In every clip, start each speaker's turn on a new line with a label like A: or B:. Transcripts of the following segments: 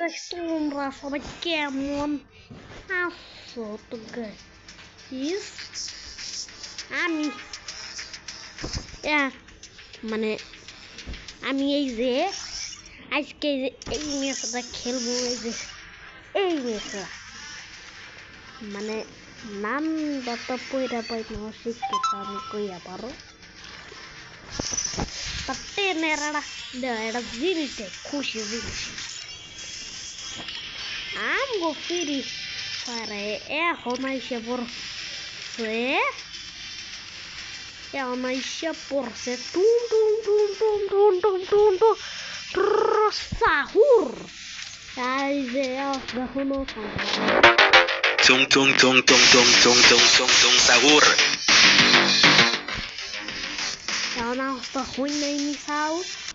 A: guys, vamos falar que é um a foto, guys. আমি মানে আমি এই যে আজকে এই যে এই মেয়েটা খেলব এই যে এই মেয়েটা মানে নাম যত পয়রা পাই শিখতে আমি কইয়া পারো টেনেরা এটা জিনিস খুশি জিনিস am gofiri fare e homai se por se e homai se por se tum tum tum tum tum tum tum tum prosahur ai ve of the hono
B: tung tung tung tung tung tung tung tung tung sahur
A: Down off the window, Miss House.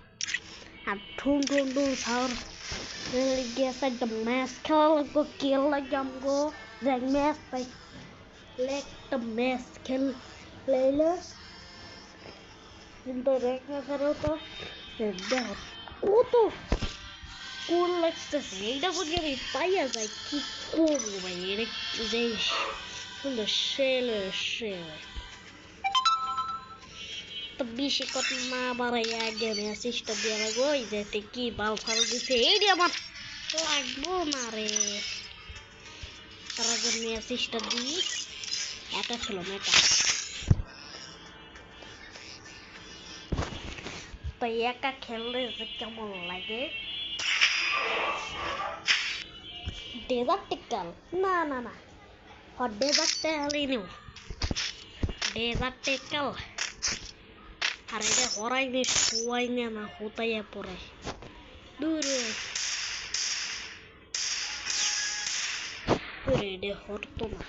A: And tung tung tung, House. really guess like the mask killer go kill like I'm go like mask like let the mask kill Layla. जिनको rank her. करो तो वो तो cool like the shade of the fire like cool like electricity from the shell shell তো বেশি কথা না বাড়াইয়া আগে আমি চেষ্টা দিয়ে লাগবো যেতে কি বাল ফাল দিছে এইটি আমার লাগবো না রে। তার আগে আমি চেষ্টা দিই একা খেলাম একা তো একা খেললে যে কেমন লাগে? ডেজার্ট টিকাল না না না। ডেজার্ট টেকালই নিও ডেজার্ট টিকাল Karede horay ne shuway ne na hotaya pore. Dure. Dure de horto na.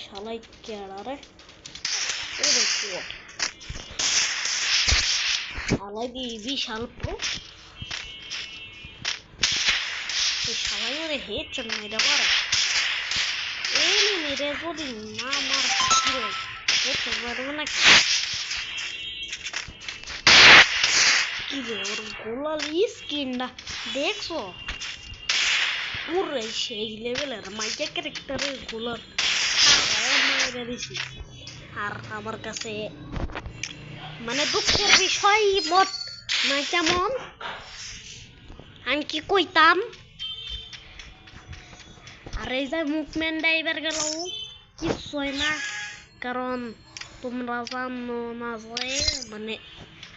A: Shalai kya re? Dure kuwa. Alagi vishal po. Shalai re hate chunna ida pore. Eni mere bodi na mar. Dure. gidiyorum. Kulalı iskinde. Dekso. Buraya şeylebilir. Manyak karakteri kullan. Harta berkasih. Mana dokter Bishoy şey bot macam mom. Anki kuitam. Areza movement diver galo. Kisoy na karon tumrasam no nasle mane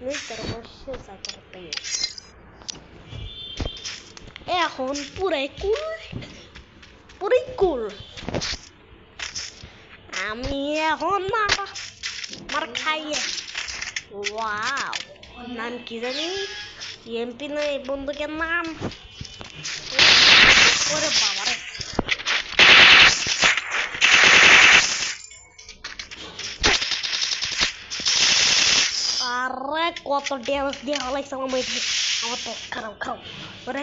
A: mister মশে যা এখন পুরাই কুল পুরাই কুল আমি এখন মার মার খাইয়ে wow নাম কি জানি এমপি না এই বন্ধুকের নাম ওরে বাবা motor dia harus dia oleh sama main motor tuh karam karam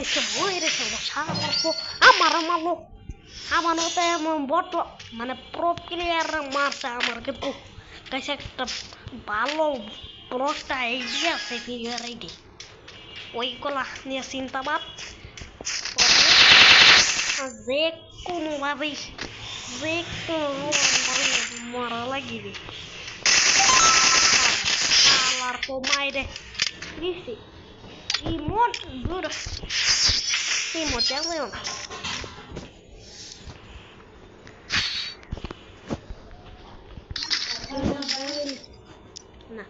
A: semua gitu. iya, ini semua sama aku sama sama lo sama lo teh membuat lo mana pro player masa sama gitu. Guys sektor balo pro style ya saya video ready woi kalah nih cinta bat Zeku mau babi Zeku mau marah lagi deh Narkomai deh. Ini sih. Remote gue udah. Yang memang. Nah.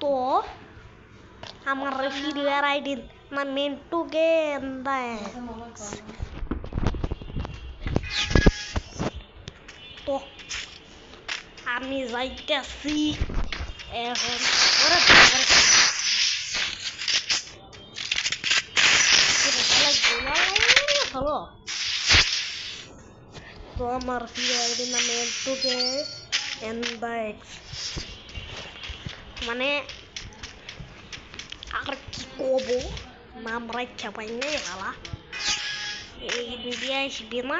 A: Tuh. Hammer review di Raidin. Main tuh game, thanks. Tuh আমি যাইতেছি এখন ওরে বাবারে। Hello তো আমার প্রিয় আইডির নাম এন্টুকে এক্স মানে আর কি কব নাম রাখা পাই নাই হালা এই দিয়ে আসবি না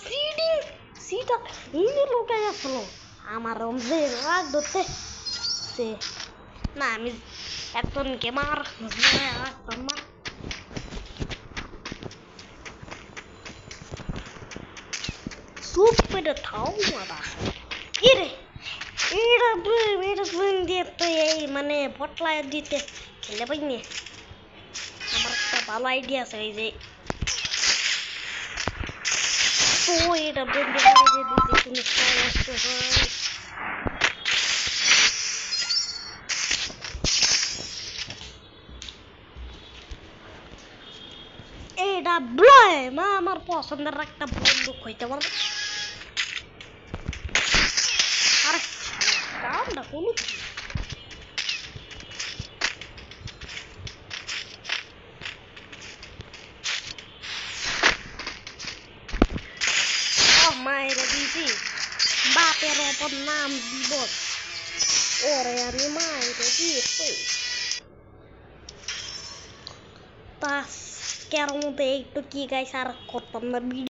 A: সিডি সিটা ইনি লোকে গেছিল আমার রমজে রাগ ধরতে সে, না, আমি একজনকে মার? রাখতাম দিয়ে তো এই মানে পটলা দিতে খেলে পাই নে আমার একটা ভালো আইডিয়া আছে, এই যে তো এটা বন্ধু করে দিতে কোনো সমস্যা হয় এটা ব্লয় মা আমার পছন্দের একটা বন্দুক হইতে পারে আরে কামটা কোনো però pod nam bot ora rimae così poi tas quero um deito aqui guys ar copa